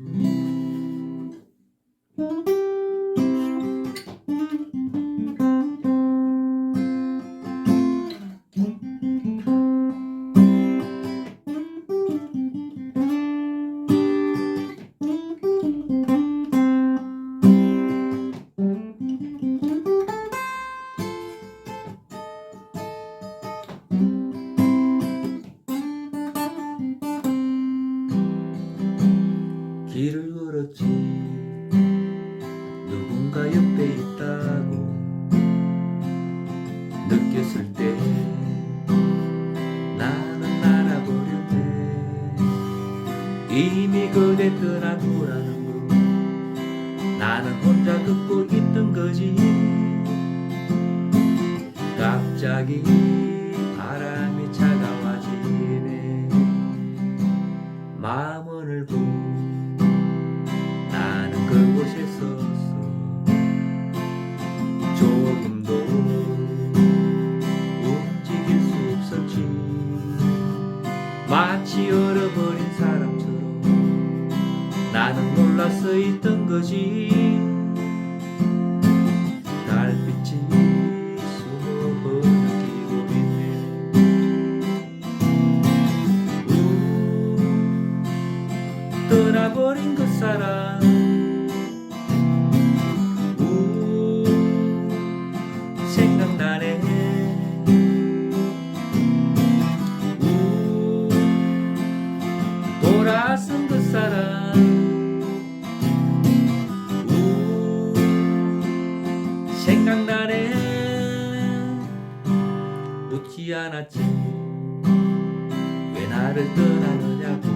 Mm-hmm. 길을 걸었지. 누군가 옆에 있다고 느꼈을 때 나는 알아버렸네. 이미 그대 떠나고라는 걸 나는 혼자 듣고 있던 거지. 갑자기 바람이 차가워지네. 마음을 나는 그곳에 섰어 조금도 움직일 수 없었지. 마치 얼어버린 사람처럼 나는 놀라 서 있던 거지. 달빛이 숨어 느끼고 있네. 우 떠나버린 그 사람 돌아선 그 사람. 우 생각나네. 묻지 않았지. 왜 나를 떠나느냐고.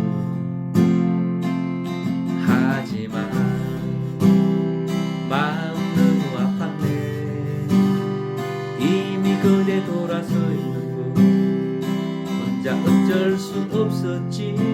하지만 마음 너무 아팠네. 이미 그대 돌아서 있는 거 혼자 어쩔 수 없었지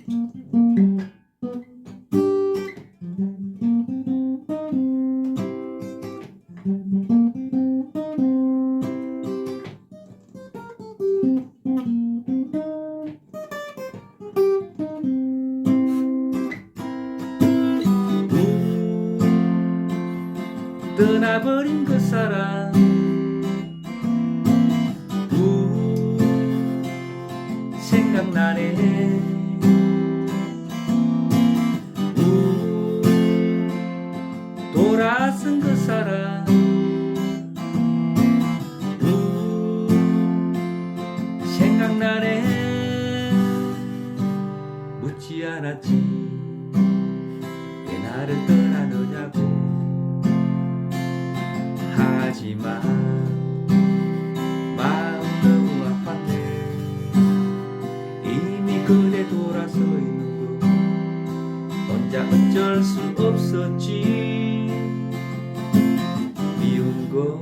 떠나버린 그 사람. 우 생각나네. 우 돌아선 그 사람. 우 생각나네. 묻지 않았지. 왜 나를 떠 하지만 마음은 아팠네. 이미 그대 돌아서 있는 걸 혼자 어쩔 수 없었지. 미운 거